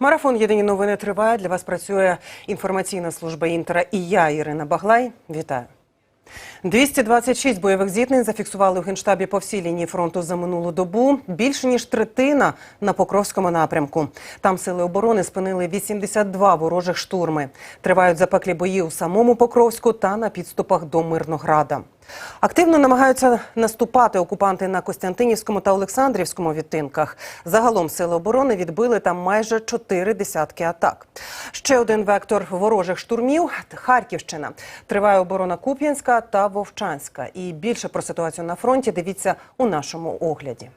Марафон Єдині новини триває. Для вас працює інформаційна служба Інтера. І я, Ірина Баглай. Вітаю. 226 бойових зіткнень зафіксували у генштабі по всій лінії фронту за минулу добу. Більше ніж третина на Покровському напрямку. Там сили оборони спинили 82 ворожих штурми. Тривають запеклі бої у самому Покровську та на підступах до Мирнограда. Активно намагаються наступати окупанти на Костянтинівському та Олександрівському відтинках. Загалом сили оборони відбили там майже чотири десятки атак. Ще один вектор ворожих штурмів Харківщина. Триває оборона Куп'янська та Вовчанська. І більше про ситуацію на фронті дивіться у нашому огляді.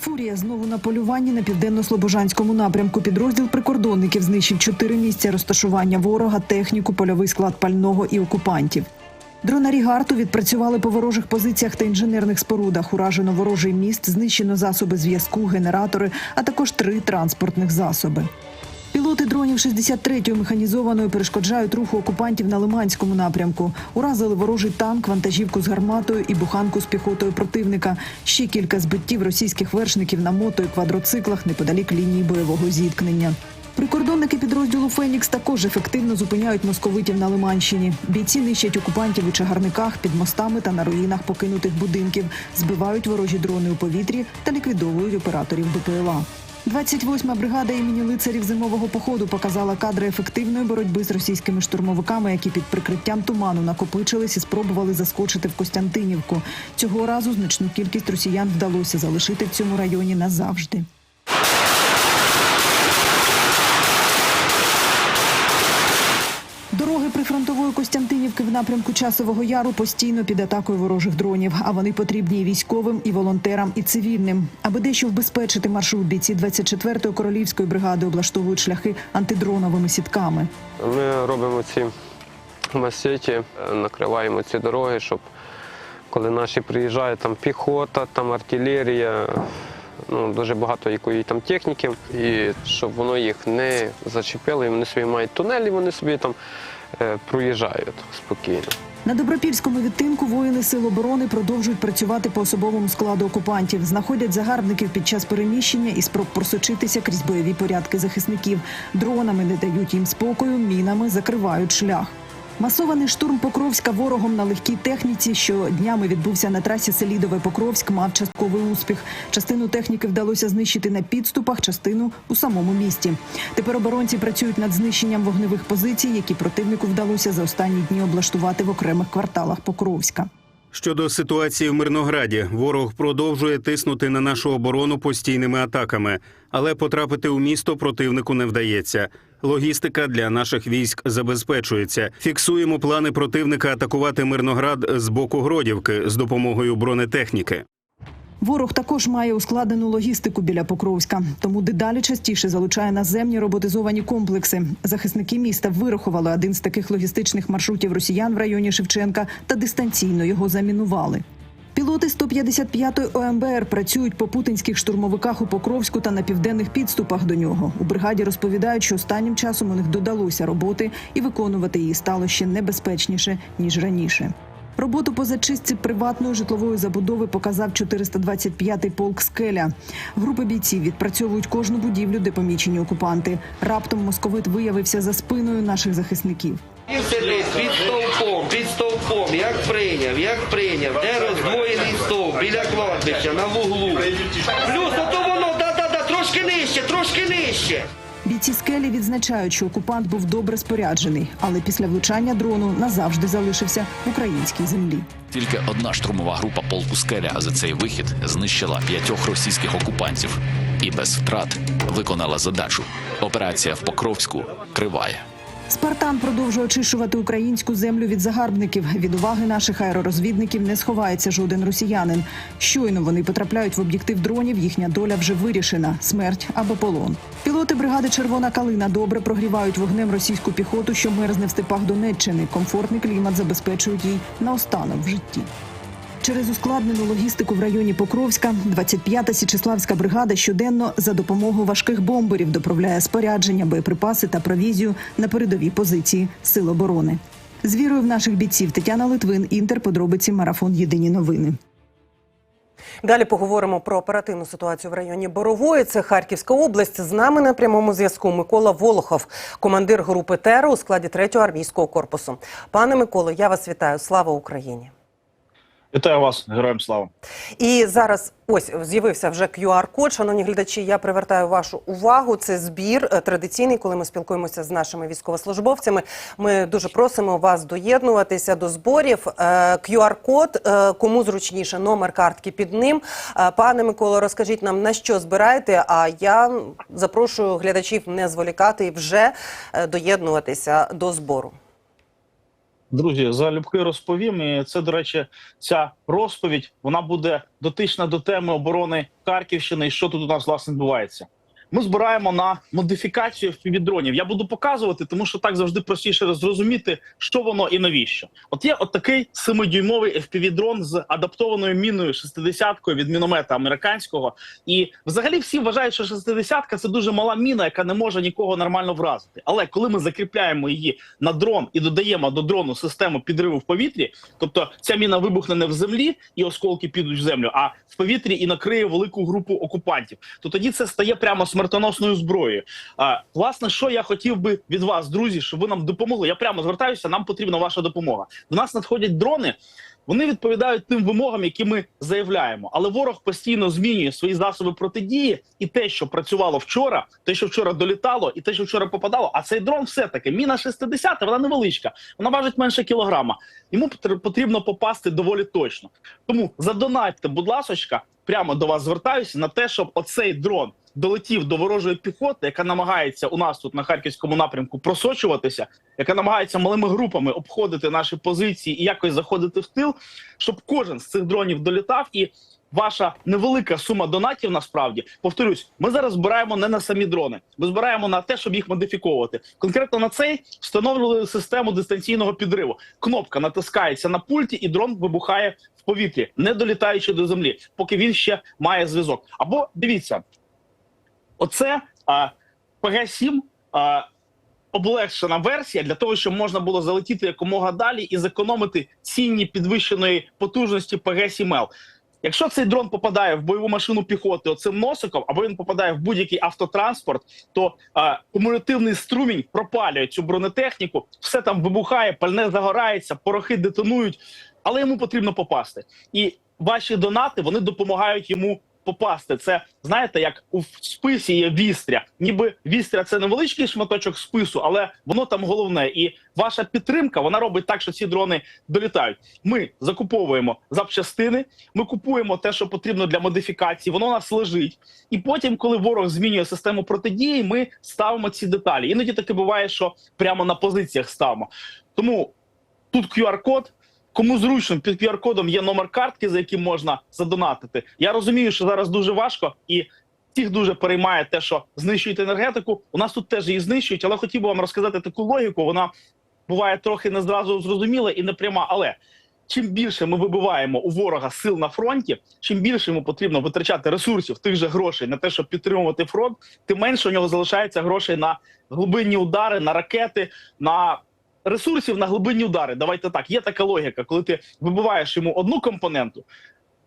Фурія знову на полюванні на південно-слобожанському напрямку. Підрозділ прикордонників знищив чотири місця розташування ворога, техніку, польовий склад пального і окупантів. Дронарі гарту відпрацювали по ворожих позиціях та інженерних спорудах. Уражено ворожий міст, знищено засоби зв'язку, генератори, а також три транспортних засоби. Пілоти дронів 63-ї механізованої перешкоджають руху окупантів на Лиманському напрямку. Уразили ворожий танк, вантажівку з гарматою і буханку з піхотою противника. Ще кілька збиттів російських вершників на мото і квадроциклах неподалік лінії бойового зіткнення. Прикордонники підрозділу Фенікс також ефективно зупиняють московитів на Лиманщині. Бійці нищать окупантів у чагарниках, під мостами та на руїнах покинутих будинків, збивають ворожі дрони у повітрі та ліквідовують операторів БПЛА. 28-ма бригада імені лицарів зимового походу показала кадри ефективної боротьби з російськими штурмовиками, які під прикриттям туману накопичились і спробували заскочити в Костянтинівку. Цього разу значну кількість росіян вдалося залишити в цьому районі назавжди. Напрямку Часового Яру постійно під атакою ворожих дронів. А вони потрібні і військовим, і волонтерам, і цивільним. Аби дещо вбезпечити маршрут, бійці 24-ї королівської бригади облаштовують шляхи антидроновими сітками. Ми робимо ці масеті, накриваємо ці дороги, щоб коли наші приїжджають, там піхота, там артилерія, ну, дуже багато якої там техніки, і щоб воно їх не зачепило, і вони собі мають тунелі, вони собі там проїжджають спокійно. На добропільському відтинку воїни сил оборони продовжують працювати по особовому складу окупантів, знаходять загарбників під час переміщення і спроб просочитися крізь бойові порядки захисників. Дронами не дають їм спокою, мінами закривають шлях. Масований штурм Покровська ворогом на легкій техніці, що днями відбувся на трасі Селідове-Покровськ, мав частковий успіх. Частину техніки вдалося знищити на підступах, частину у самому місті. Тепер оборонці працюють над знищенням вогневих позицій, які противнику вдалося за останні дні облаштувати в окремих кварталах Покровська. Щодо ситуації в Мирнограді, ворог продовжує тиснути на нашу оборону постійними атаками, але потрапити у місто противнику не вдається. Логістика для наших військ забезпечується. Фіксуємо плани противника атакувати Мирноград з боку Гродівки з допомогою бронетехніки. Ворог також має ускладнену логістику біля Покровська, тому дедалі частіше залучає наземні роботизовані комплекси. Захисники міста вирахували один з таких логістичних маршрутів росіян в районі Шевченка та дистанційно його замінували. Пілоти 155-ї ОМБР працюють по путинських штурмовиках у Покровську та на південних підступах до нього. У бригаді розповідають, що останнім часом у них додалося роботи, і виконувати її стало ще небезпечніше ніж раніше. Роботу по зачистці приватної житлової забудови показав 425-й полк Скеля. Групи бійців відпрацьовують кожну будівлю, де помічені окупанти. Раптом московит виявився за спиною наших захисників. Він сидить під стовпом, під стовпом, як прийняв, як прийняв, де роздвоєний стовп, біля кладбища, на вуглу. Плюс ото воно, да-да-да, трошки нижче, трошки нижче. Бійці скелі відзначають, що окупант був добре споряджений, але після влучання дрону назавжди залишився в українській землі. Тільки одна штурмова група полку Скеля за цей вихід знищила п'ятьох російських окупантів і без втрат виконала задачу. Операція в Покровську триває. Спартан продовжує очищувати українську землю від загарбників. Від уваги наших аеророзвідників не сховається жоден росіянин. Щойно вони потрапляють в об'єктив дронів. Їхня доля вже вирішена: смерть або полон. Пілоти бригади Червона калина добре прогрівають вогнем російську піхоту, що мерзне в степах Донеччини. Комфортний клімат забезпечують їй наостанок в житті. Через ускладнену логістику в районі Покровська 25-та Січеславська бригада щоденно за допомогою важких бомберів доправляє спорядження, боєприпаси та провізію на передові позиції сил оборони. З вірою в наших бійців Тетяна Литвин, Інтер, подробиці марафон Єдині новини. Далі поговоримо про оперативну ситуацію в районі Борової. Це Харківська область. З нами на прямому зв'язку Микола Волохов, командир групи ТЕРО у складі 3-го армійського корпусу. Пане Миколо, я вас вітаю. Слава Україні! Вітаю вас, героям слава. І зараз ось з'явився вже QR-код. Шановні глядачі, я привертаю вашу увагу. Це збір е, традиційний, коли ми спілкуємося з нашими військовослужбовцями. Ми дуже просимо вас доєднуватися до зборів. Е, QR-код, е, кому зручніше, номер картки під ним. Пане Миколо, розкажіть нам на що збираєте. А я запрошую глядачів не зволікати і вже доєднуватися до збору. Друзі, залюбки розповім. І це, до речі, ця розповідь вона буде дотична до теми оборони Харківщини і що тут у нас власне відбувається. Ми збираємо на модифікацію FPV-дронів. Я буду показувати, тому що так завжди простіше зрозуміти, що воно і навіщо. От є от такий семидюймовий FPV-дрон з адаптованою міною 60-кою від міномета американського. І взагалі всі вважають, що 60-ка – це дуже мала міна, яка не може нікого нормально вразити. Але коли ми закріпляємо її на дрон і додаємо до дрону систему підриву в повітрі, тобто ця міна вибухне не в землі і осколки підуть в землю, а в повітрі і накриє велику групу окупантів, то тоді це стає прямо смертоносною зброєю. А власне, що я хотів би від вас, друзі, щоб ви нам допомогли. Я прямо звертаюся. Нам потрібна ваша допомога. До нас надходять дрони. Вони відповідають тим вимогам, які ми заявляємо. Але ворог постійно змінює свої засоби протидії, і те, що працювало вчора, те, що вчора долітало, і те, що вчора попадало. А цей дрон, все таки міна 60, вона невеличка, вона важить менше кілограма. Йому потрібно попасти доволі точно. Тому задонатьте, будь ласочка, прямо до вас звертаюся на те, щоб оцей дрон долетів до ворожої піхоти, яка намагається у нас тут на харківському напрямку просочуватися, яка намагається малими групами обходити наші позиції і якось заходити в тил, щоб кожен з цих дронів долітав і. Ваша невелика сума донатів насправді повторюсь, ми зараз збираємо не на самі дрони. Ми збираємо на те, щоб їх модифіковувати. Конкретно на цей встановлювали систему дистанційного підриву. Кнопка натискається на пульті, і дрон вибухає в повітрі, не долітаючи до землі, поки він ще має зв'язок. Або дивіться, оце а, ПГ-7 а, облегшена версія для того, щоб можна було залетіти якомога далі і зекономити цінні підвищеної потужності ПГ-7Л. Якщо цей дрон попадає в бойову машину піхоти оцим носиком, або він попадає в будь-який автотранспорт, то а, кумулятивний струмінь пропалює цю бронетехніку, все там вибухає, пальне загорається, порохи детонують, але йому потрібно попасти. І ваші донати вони допомагають йому попасти. Це знаєте, як у списі є вістря. Ніби вістря це невеличкий шматочок спису, але воно там головне. І ваша підтримка вона робить так, що ці дрони долітають. Ми закуповуємо запчастини, ми купуємо те, що потрібно для модифікації. Воно у нас лежить. І потім, коли ворог змінює систему протидії, ми ставимо ці деталі. Іноді таке буває, що прямо на позиціях ставимо. Тому тут QR-код. Кому зручно під QR-кодом є номер картки, за яким можна задонатити. Я розумію, що зараз дуже важко, і всіх дуже переймає те, що знищують енергетику. У нас тут теж її знищують, але хотів би вам розказати таку логіку. Вона буває трохи не зразу зрозуміла і не пряма. Але чим більше ми вибиваємо у ворога сил на фронті, чим більше йому потрібно витрачати ресурсів тих же грошей на те, щоб підтримувати фронт, тим менше у нього залишається грошей на глибинні удари, на ракети, на ресурсів на глибинні удари. Давайте так. Є така логіка, коли ти вибиваєш йому одну компоненту.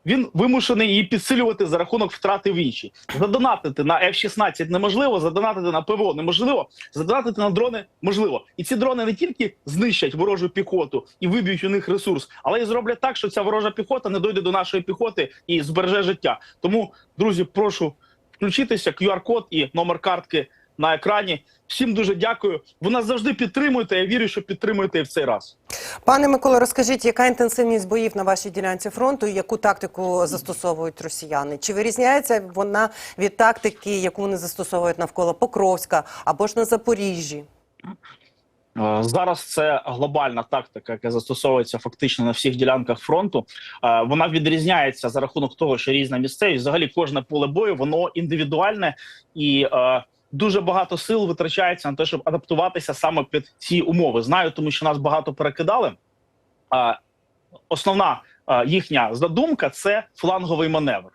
Він вимушений її підсилювати за рахунок втрати в іншій. Задонатити на F-16 неможливо, задонатити на ПВО неможливо, задонатити на дрони можливо. І ці дрони не тільки знищать ворожу піхоту і виб'ють у них ресурс, але й зроблять так, що ця ворожа піхота не дойде до нашої піхоти і збереже життя. Тому, друзі, прошу включитися. QR-код і номер картки на екрані. Всім дуже дякую. Ви нас завжди підтримуєте. Я вірю, що підтримуєте і в цей раз. Пане Миколо, розкажіть, яка інтенсивність боїв на вашій ділянці фронту і яку тактику застосовують росіяни? Чи вирізняється вона від тактики, яку вони застосовують навколо Покровська або ж на Запоріжжі? Е, Зараз це глобальна тактика, яка застосовується фактично на всіх ділянках фронту. Е, Вона відрізняється за рахунок того, що різна місцевість. Взагалі, кожне поле бою воно індивідуальне і е, дуже багато сил витрачається на те, щоб адаптуватися саме під ці умови. Знаю, тому що нас багато перекидали. Е, Основна їхня задумка це фланговий маневр.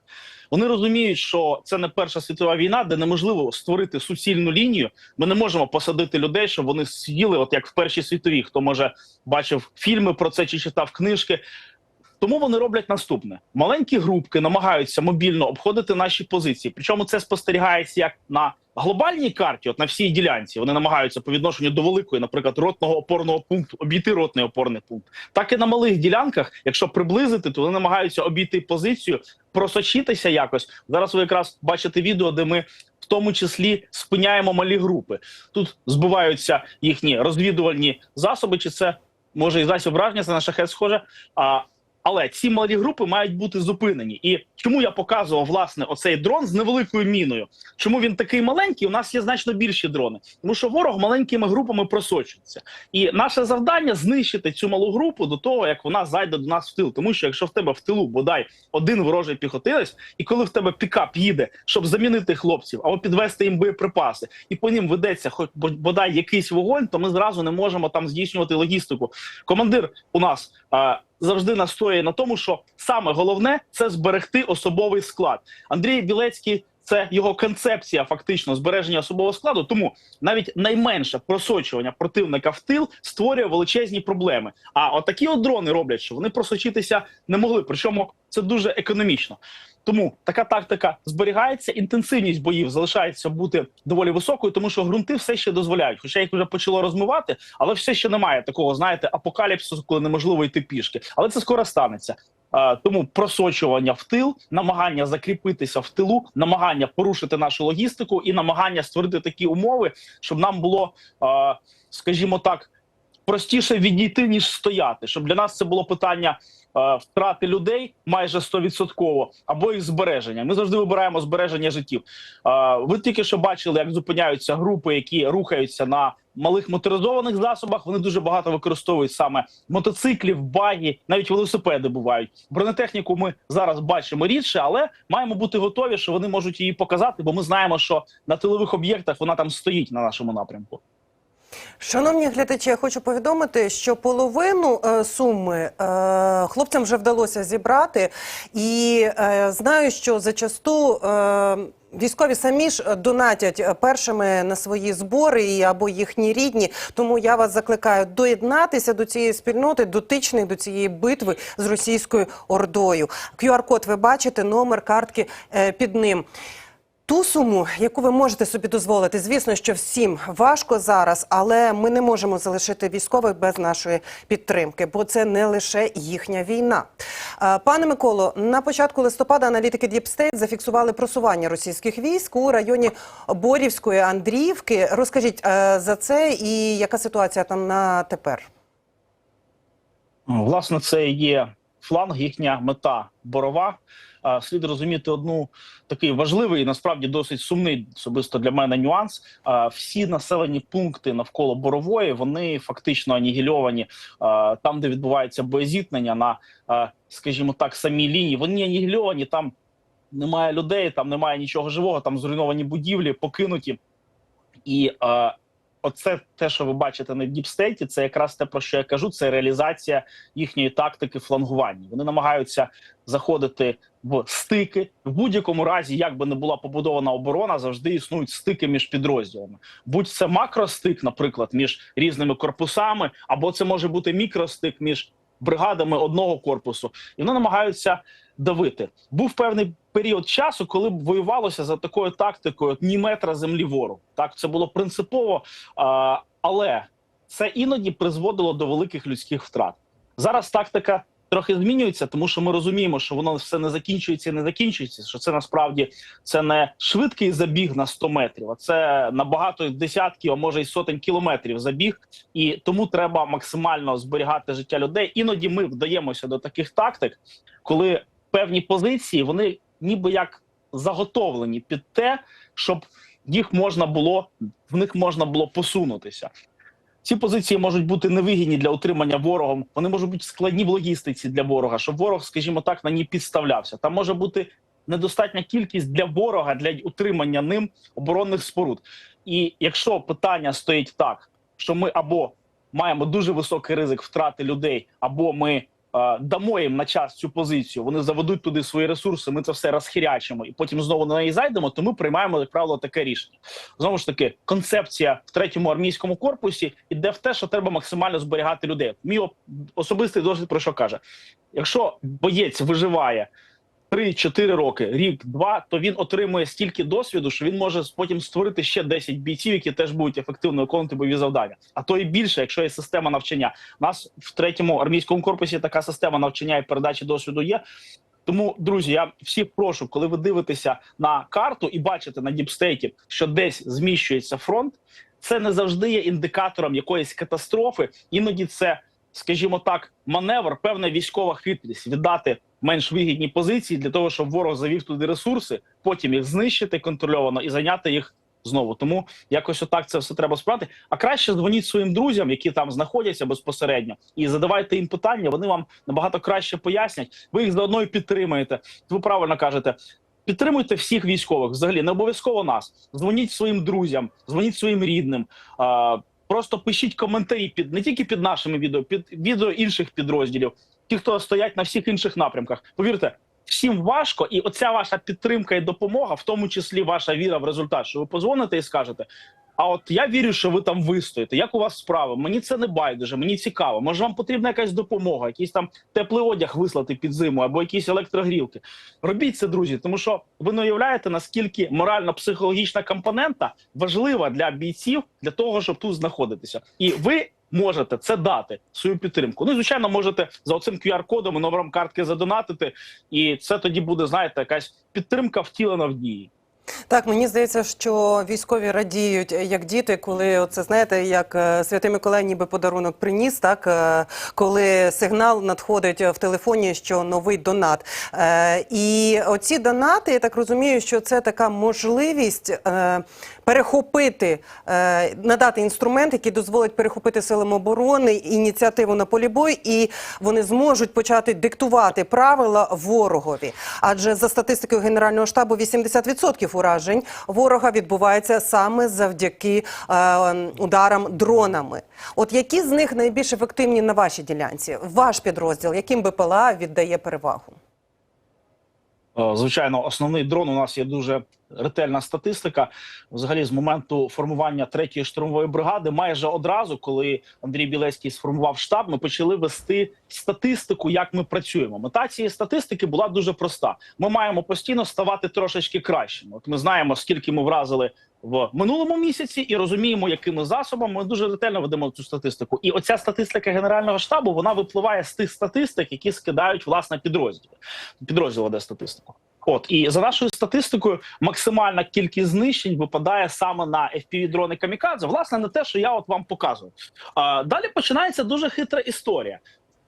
Вони розуміють, що це не перша світова війна, де неможливо створити суцільну лінію. Ми не можемо посадити людей, щоб вони сиділи, от як в першій світовій. Хто може бачив фільми про це чи читав книжки. Тому вони роблять наступне: маленькі групки намагаються мобільно обходити наші позиції. Причому це спостерігається як на глобальній карті, от на всій ділянці. Вони намагаються по відношенню до великої, наприклад, ротного опорного пункту обійти ротний опорний пункт. Так і на малих ділянках, якщо приблизити, то вони намагаються обійти позицію, просочитися якось. Зараз ви якраз бачите відео, де ми. В тому числі спиняємо малі групи. Тут збиваються їхні розвідувальні засоби, чи це може і засіб враження, це на шахет схоже. А, але ці малі групи мають бути зупинені. І чому я показував власне оцей дрон з невеликою міною? Чому він такий маленький? У нас є значно більші дрони, тому що ворог маленькими групами просочується. І наше завдання знищити цю малу групу до того, як вона зайде до нас в тил. Тому що якщо в тебе в тилу бодай один ворожий піхотинець, і коли в тебе пікап їде, щоб замінити хлопців або підвести їм боєприпаси, і по ним ведеться хоч бо- бодай якийсь вогонь, то ми зразу не можемо там здійснювати логістику. Командир у нас завжди настоює на тому, що саме головне це зберегти особовий склад. Андрій Білецький. Це його концепція, фактично збереження особового складу. Тому навіть найменше просочування противника в тил створює величезні проблеми. А отакі от дрони роблять, що вони просочитися не могли. Причому це дуже економічно. Тому така тактика зберігається. Інтенсивність боїв залишається бути доволі високою, тому що ґрунти все ще дозволяють. Хоча їх вже почало розмивати, але все ще немає такого, знаєте, апокаліпсису, коли неможливо йти пішки. Але це скоро станеться. Тому просочування в тил, намагання закріпитися в тилу, намагання порушити нашу логістику і намагання створити такі умови, щоб нам було, скажімо так, простіше відійти ніж стояти. Щоб для нас це було питання е, втрати людей майже 100% або їх збереження. Ми завжди вибираємо збереження життів. Е, Ви тільки що бачили, як зупиняються групи, які рухаються на малих моторизованих засобах. Вони дуже багато використовують саме мотоциклів, баги, навіть велосипеди бувають. Бронетехніку ми зараз бачимо рідше, але маємо бути готові, що вони можуть її показати, бо ми знаємо, що на тилових об'єктах вона там стоїть на нашому напрямку. Шановні глядачі, я хочу повідомити, що половину е, суми е, хлопцям вже вдалося зібрати, і е, знаю, що зачасту е, військові самі ж донатять першими на свої збори або їхні рідні. Тому я вас закликаю доєднатися до цієї спільноти, дотичної до цієї битви з російською ордою. QR-код ви бачите, номер картки е, під ним. Ту суму, яку ви можете собі дозволити, звісно, що всім важко зараз, але ми не можемо залишити військових без нашої підтримки, бо це не лише їхня війна. Е, Пане Миколо, на початку листопада аналітики State зафіксували просування російських військ у районі Борівської Андріївки. Розкажіть е, за це і яка ситуація там на тепер? Власне, це є фланг, їхня мета борова. А, Слід розуміти одну такий важливий, і насправді досить сумний особисто для мене нюанс. А, Всі населені пункти навколо борової вони фактично анігільовані а, там, де відбувається боєзіткнення на, а, скажімо так, самій лінії. Вони анігільовані там. Немає людей, там немає нічого живого, там зруйновані будівлі, покинуті. І е, оце те, що ви бачите на діпстейті, це якраз те, про що я кажу. Це реалізація їхньої тактики флангування. Вони намагаються заходити в стики. В будь-якому разі, як би не була побудована оборона, завжди існують стики між підрозділами. Будь це макростик, наприклад, між різними корпусами, або це може бути мікростик між бригадами одного корпусу, і вони намагаються давити. Був певний період часу, коли воювалося за такою тактикою ні метра землі ворог. Так це було принципово, але це іноді призводило до великих людських втрат. Зараз тактика трохи змінюється, тому що ми розуміємо, що воно все не закінчується і не закінчується. Що це насправді це не швидкий забіг на 100 метрів, а це на багато десятків, а може й сотень кілометрів забіг. І тому треба максимально зберігати життя людей. Іноді ми вдаємося до таких тактик, коли певні позиції вони ніби як заготовлені під те, щоб їх можна було в них можна було посунутися. Ці позиції можуть бути невигідні для утримання ворогом. Вони можуть бути складні в логістиці для ворога, щоб ворог, скажімо так, на ній підставлявся. Там може бути недостатня кількість для ворога для утримання ним оборонних споруд. І якщо питання стоїть так, що ми або маємо дуже високий ризик втрати людей, або ми дамо їм на час цю позицію, вони заведуть туди свої ресурси, ми це все розхірячимо і потім знову на неї зайдемо, то ми приймаємо, як правило, таке рішення. Знову ж таки, концепція в третьому армійському корпусі йде в те, що треба максимально зберігати людей. Мій особистий досвід про що каже: якщо боєць виживає 3-4 роки, рік, два, то він отримує стільки досвіду, що він може потім створити ще 10 бійців, які теж будуть ефективно виконувати бойові завдання. А то і більше, якщо є система навчання. У нас в третьому армійському корпусі така система навчання і передачі досвіду є. Тому, друзі, я всіх прошу, коли ви дивитеся на карту і бачите на діпстейті, що десь зміщується фронт, це не завжди є індикатором якоїсь катастрофи. Іноді це, скажімо так, маневр, певна військова хитрість віддати менш вигідні позиції для того, щоб ворог завів туди ресурси, потім їх знищити контрольовано і зайняти їх знову. Тому якось отак це все треба справити. А краще дзвоніть своїм друзям, які там знаходяться безпосередньо, і задавайте їм питання. Вони вам набагато краще пояснять. Ви їх заодно і підтримаєте. Ви правильно кажете. Підтримуйте всіх військових. Взагалі не обов'язково нас. Дзвоніть своїм друзям, дзвоніть своїм рідним. Просто пишіть коментарі під не тільки під нашими відео, під відео інших підрозділів, ті, хто стоять на всіх інших напрямках. Повірте, всім важко, і оця ваша підтримка і допомога, в тому числі ваша віра в результат, що ви позвоните і скажете. А от я вірю, що ви там вистоїте. Як у вас справи? Мені це не байдуже, мені цікаво. Може, вам потрібна якась допомога, якийсь там теплий одяг вислати під зиму або якісь електрогрілки. Робіть це, друзі, тому що ви не уявляєте, наскільки морально-психологічна компонента важлива для бійців для того, щоб тут знаходитися, і ви. Можете це дати свою підтримку. Ну і звичайно, можете за оцим QR-кодом і номером картки задонатити, і це тоді буде, знаєте, якась підтримка втілена в дії. Так, мені здається, що військові радіють е, як діти, коли це знаєте, як е, Святий Миколай ніби подарунок приніс, так е, коли сигнал надходить в телефоні, що новий донат. І оці донати, я так розумію, що це така можливість перехопити, надати інструмент, який дозволить перехопити силам оборони ініціативу на полі бою, і вони зможуть почати диктувати правила ворогові. Адже за статистикою Генерального штабу 80% уражень ворога відбувається саме завдяки е, ударам дронами. От які з них найбільш ефективні на вашій ділянці? Ваш підрозділ, яким БПЛА віддає перевагу? Е, Звичайно, основний дрон у нас є дуже ретельна статистика. Взагалі, з моменту формування третьої штурмової бригади, майже одразу, коли Андрій Білецький сформував штаб, ми почали вести статистику, як ми працюємо. Мета цієї статистики була дуже проста. Ми маємо постійно ставати трошечки кращими. От ми знаємо, скільки ми вразили. В минулому місяці і розуміємо, якими засобами ми дуже ретельно ведемо цю статистику. І оця статистика генерального штабу вона випливає з тих статистик, які скидають власне підрозділи. Підрозділ веде статистику. От і за нашою статистикою, максимальна кількість знищень випадає саме на fpv дрони камікадзе. Власне, не те, що я от вам показую. А, далі починається дуже хитра історія.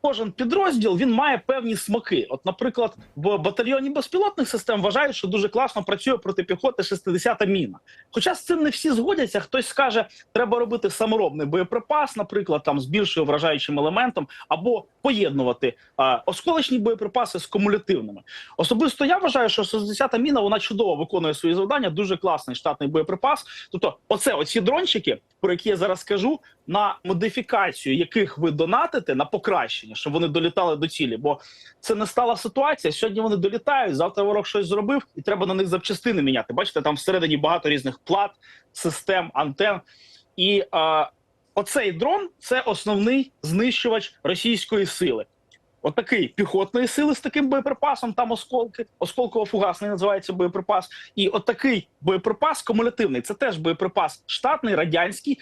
Кожен підрозділ він має певні смаки. От, наприклад, в батальйоні безпілотних систем вважають, що дуже класно працює проти піхоти 60-та міна. Хоча з цим не всі згодяться, хтось скаже, треба робити саморобний боєприпас, наприклад, там з більшою вражаючим елементом, або поєднувати а, осколочні боєприпаси з кумулятивними. Особисто я вважаю, що 60-та міна вона чудово виконує свої завдання. Дуже класний штатний боєприпас. Тобто, оце оці дрончики, про які я зараз кажу, на модифікацію яких ви донатите на покращення, щоб вони долітали до цілі. Бо це не стала ситуація. Сьогодні вони долітають. Завтра ворог щось зробив, і треба на них запчастини міняти. Бачите, там всередині багато різних плат, систем, антен. І а, оцей дрон це основний знищувач російської сили. Отакий піхотної сили з таким боєприпасом, там осколки, осколково-фугасний називається боєприпас. І отакий боєприпас кумулятивний. Це теж боєприпас штатний, радянський.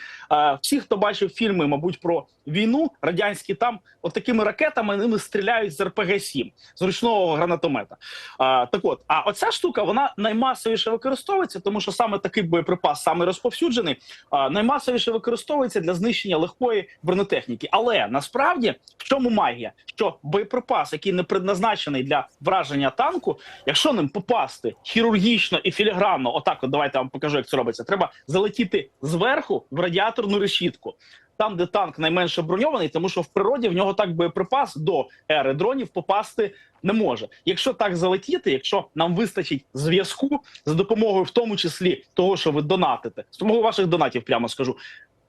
Всі, хто бачив фільми, мабуть, про війну, радянські там отакими ракетами ними стріляють з РПГ-7, з ручного гранатомета. А, так от, а оця штука вона наймасовіше використовується, тому що саме такий боєприпас, саме розповсюджений, наймасовіше використовується для знищення легкої бронетехніки. Але насправді в чому магія? Що боєприпас, який не предназначений для враження танку, якщо ним попасти хірургічно і філігранно, отак, от давайте я вам покажу, як це робиться. Треба залетіти зверху в радіаторну решітку. Там, де танк найменше броньований, тому що в природі в нього так боєприпас до ери дронів попасти не може. Якщо так залетіти, якщо нам вистачить зв'язку за допомогою, в тому числі того, що ви донатите, з допомогою ваших донатів, прямо скажу,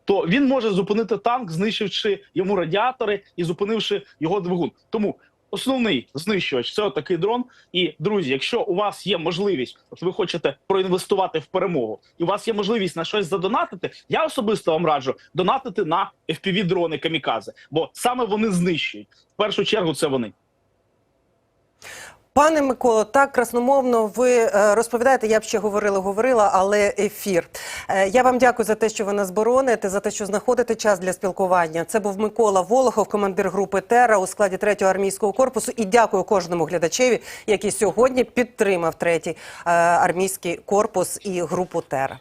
то він може зупинити танк, знищивши йому радіатори і зупинивши його двигун. Тому Основний знищувач це отакий дрон. І друзі, якщо у вас є можливість, от ви хочете проінвестувати в перемогу, і у вас є можливість на щось задонатити, я особисто вам раджу донатити на fpv дрони камікадзе, бо саме вони знищують. В першу чергу це вони. Пане Миколо, так красномовно ви е, розповідаєте. Я б ще говорила, говорила, але ефір. Е, Я вам дякую за те, що ви нас бороните, за те, що знаходите час для спілкування. Це був Микола Волохов, командир групи Тера у складі 3-го армійського корпусу. І дякую кожному глядачеві, який сьогодні підтримав третій е, армійський корпус і групу Тера.